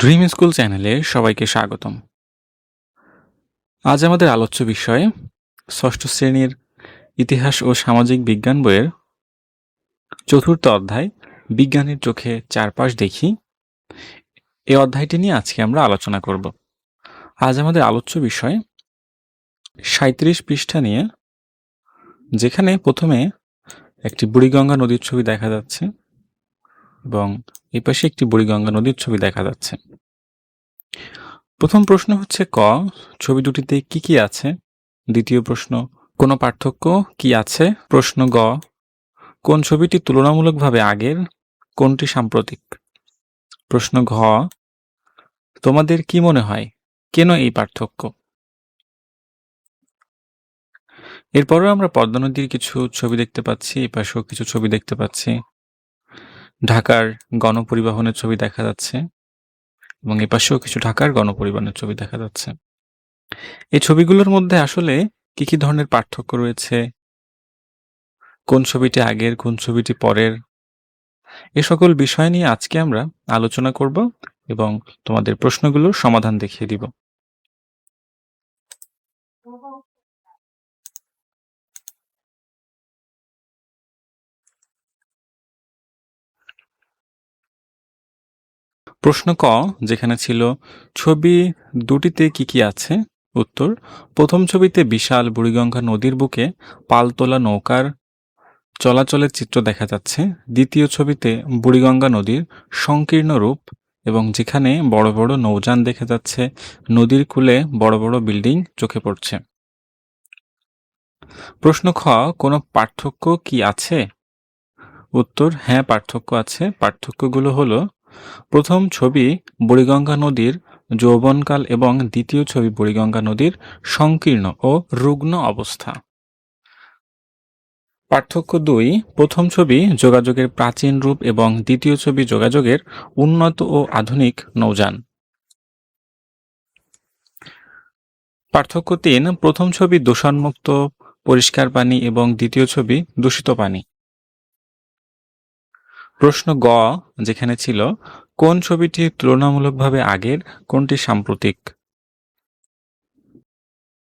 Dream school চ্যানেলে সবাইকে স্বাগতম। আজ আমাদের আলোচ্য বিষয় ষষ্ঠ শ্রেণির ইতিহাস ও সামাজিক বিজ্ঞান বইয়ের চতুর্থ অধ্যায়, বিজ্ঞানের চোখে চারপাশ দেখি। এই অধ্যায়টি নিয়ে আজকে আমরা আলোচনা করব। আজ আমাদের আলোচ্য বিষয় সাঁত্রিশ পৃষ্ঠা নিয়ে, যেখানে প্রথমে একটি বুড়িগঙ্গা নদীর ছবি দেখা যাচ্ছে। এবং এই পাশে একটি বুড়িগঙ্গা নদীর ছবি দেখা যাচ্ছে। প্রথম প্রশ্ন হচ্ছে ক, ছবি দুটিতে কি কি আছে? দ্বিতীয় প্রশ্ন, কোনো পার্থক্য কি আছে? প্রশ্ন গ, কোন ছবিটি তুলনামূলকভাবে আগের, কোনটি সাম্প্রতিক? প্রশ্ন ঘ, তোমাদের কি মনে হয়, কেন এই পার্থক্য? এরপরেও আমরা পদ্মা নদীর কিছু ছবি দেখতে পাচ্ছি, এই পাশেও কিছু ছবি দেখতে পাচ্ছি। ঢাকার গণপরিবহনের ছবি দেখা যাচ্ছে এবং এ পাশেও কিছু ঢাকার গণপরিবহনের ছবি দেখা যাচ্ছে। এই ছবিগুলোর মধ্যে আসলে কি কি ধরনের পার্থক্য রয়েছে? কোন ছবিটি আগের, কোন ছবিটি পরের? এ সকল বিষয় নিয়ে আজকে আমরা আলোচনা করব এবং তোমাদের প্রশ্নগুলোর সমাধান দেখিয়ে দিব। প্রশ্ন ক, যেখানে ছিল, ছবি দুটিতে কি কি আছে? উত্তর, প্রথম ছবিতে বিশাল বুড়িগঙ্গা নদীর বুকে পালতোলা নৌকার চলাচলের চিত্র দেখা যাচ্ছে। দ্বিতীয় ছবিতে বুড়িগঙ্গা নদীর সংকীর্ণ রূপ এবং যেখানে বড় বড় নৌযান দেখা যাচ্ছে, নদীর কূলে বড় বড় বিল্ডিং চোখে পড়ছে। প্রশ্ন খ, কোনো পার্থক্য কি আছে? উত্তর হ্যাঁ পার্থক্য আছে। পার্থক্যগুলো হলো প্রথম ছবি বুড়িগঙ্গা নদীর যৌবনকাল এবং দ্বিতীয় ছবি বুড়িগঙ্গা নদীর সংকীর্ণ ও রুগ্ন অবস্থা। পার্থক্য দুই, প্রথম ছবি যোগাযোগের প্রাচীন রূপ এবং দ্বিতীয় ছবি যোগাযোগের উন্নত ও আধুনিক নৌযান। পার্থক্য তিন, প্রথম ছবি দূষণমুক্ত, পরিষ্কার পানি এবং দ্বিতীয় ছবি দূষিত পানি। প্রশ্ন গ, যেখানে ছিল, কোন ছবিটি তুলনামূলকভাবে আগের, কোনটি সাম্প্রতিক?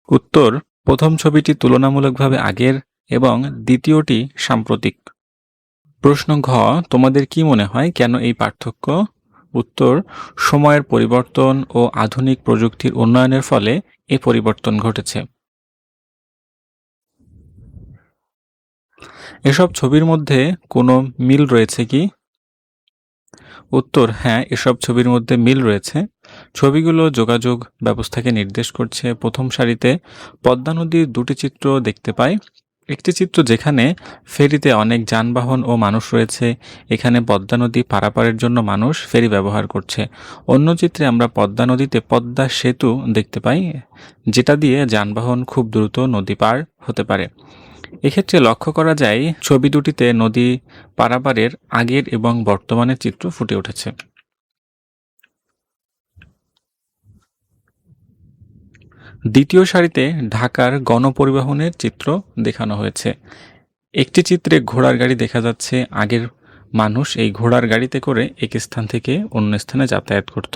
উত্তর, প্রথম ছবিটি তুলনামূলকভাবে আগের এবং দ্বিতীয়টি সাম্প্রতিক। প্রশ্ন ঘ, তোমাদের কি মনে হয় কেন এই পার্থক্য? উত্তর, সময়ের পরিবর্তন ও আধুনিক প্রযুক্তির উন্নয়নের ফলে এ পরিবর্তন ঘটেছে। এসব ছবির মধ্যে কোনো মিল রয়েছে কি? উত্তর হ্যাঁ এসব ছবির মধ্যে মিল রয়েছে। ছবিগুলো যোগাযোগ ব্যবস্থাকে নির্দেশ করছে। প্রথম সারিতে পদ্মা নদীর দুটি চিত্র দেখতে পাই। একটি চিত্র যেখানে ফেরিতে অনেক যানবাহন ও মানুষ রয়েছে। এখানে পদ্মা নদী পারাপারের জন্য মানুষ ফেরি ব্যবহার করছে। অন্য চিত্রে আমরা পদ্মা নদীতে পদ্মা সেতু দেখতে পাই, যেটা দিয়ে যানবাহন খুব দ্রুত নদী পার হতে পারে। এক্ষেত্রে লক্ষ্য করা যায়, ছবি দুটিতে নদী পারাপারের আগের এবং বর্তমানের চিত্র ফুটে উঠেছে। দ্বিতীয় সারিতে ঢাকার গণপরিবহনের চিত্র দেখানো হয়েছে। একটি চিত্রে ঘোড়ার গাড়ি দেখা যাচ্ছে আগের মানুষ এই ঘোড়ার গাড়িতে করে এক স্থান থেকে অন্য স্থানে যাতায়াত করত।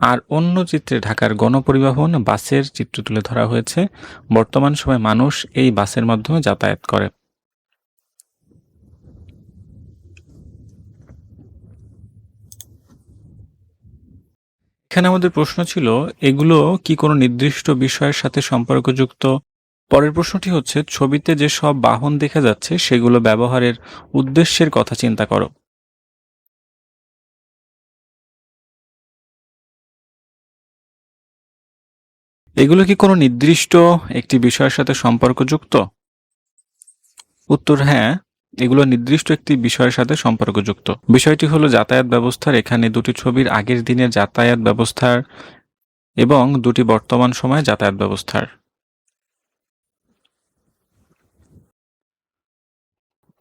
আর অন্য চিত্রে ঢাকার গণপরিবহন বাসের চিত্র তুলে ধরা হয়েছে। বর্তমান সময়ে মানুষ এই বাসের মাধ্যমে যাতায়াত করে। এখানে আমাদের প্রশ্ন ছিল, এগুলো কি কোনো নির্দিষ্ট বিষয়ের সাথে সম্পর্কযুক্ত? পরের প্রশ্নটি হচ্ছে, ছবিতে যে সব বাহন দেখা যাচ্ছে, সেগুলো ব্যবহারের উদ্দেশ্যের কথা চিন্তা করো। এগুলো কি কোনো নির্দিষ্ট একটি বিষয়ের সাথে সম্পর্কযুক্ত? উত্তর হ্যাঁ এগুলো নির্দিষ্ট একটি বিষয়ের সাথে সম্পর্কযুক্ত। বিষয়টি হলো যাতায়াত ব্যবস্থার, এখানে দুটি ছবির আগের দিনের যাতায়াত ব্যবস্থার এবং দুটি বর্তমান সময়ে যাতায়াত ব্যবস্থার।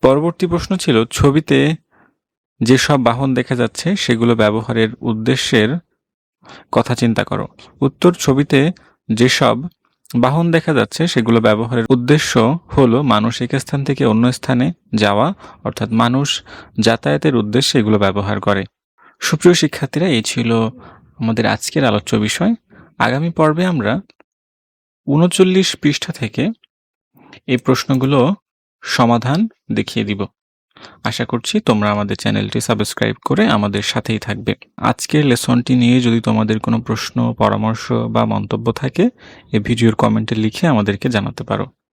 পরবর্তী প্রশ্ন ছিল, ছবিতে যেসব বাহন দেখা যাচ্ছে, সেগুলো ব্যবহারের উদ্দেশ্যের কথা চিন্তা করো। উত্তর, ছবিতে যেসব বাহন দেখা যাচ্ছে, সেগুলো ব্যবহারের উদ্দেশ্য হলো মানুষ এক স্থান থেকে অন্য স্থানে যাওয়া, অর্থাৎ মানুষ যাতায়াতের উদ্দেশ্যে এগুলো ব্যবহার করে। সুপ্রিয় শিক্ষার্থীরা, এই ছিল আমাদের আজকের আলোচ্য বিষয়। আগামী পর্বে আমরা উনচল্লিশ পৃষ্ঠা থেকে এই প্রশ্নগুলো সমাধান দেখিয়ে দিব। আশা করছি তোমরা আমাদের চ্যানেলটি সাবস্ক্রাইব করে আমাদের সাথেই থাকবে। আজকের লেসনটি নিয়ে যদি তোমাদের কোনো প্রশ্ন, পরামর্শ বা মন্তব্য থাকে এ ভিডিওর কমেন্টে লিখে আমাদেরকে জানাতে পারো।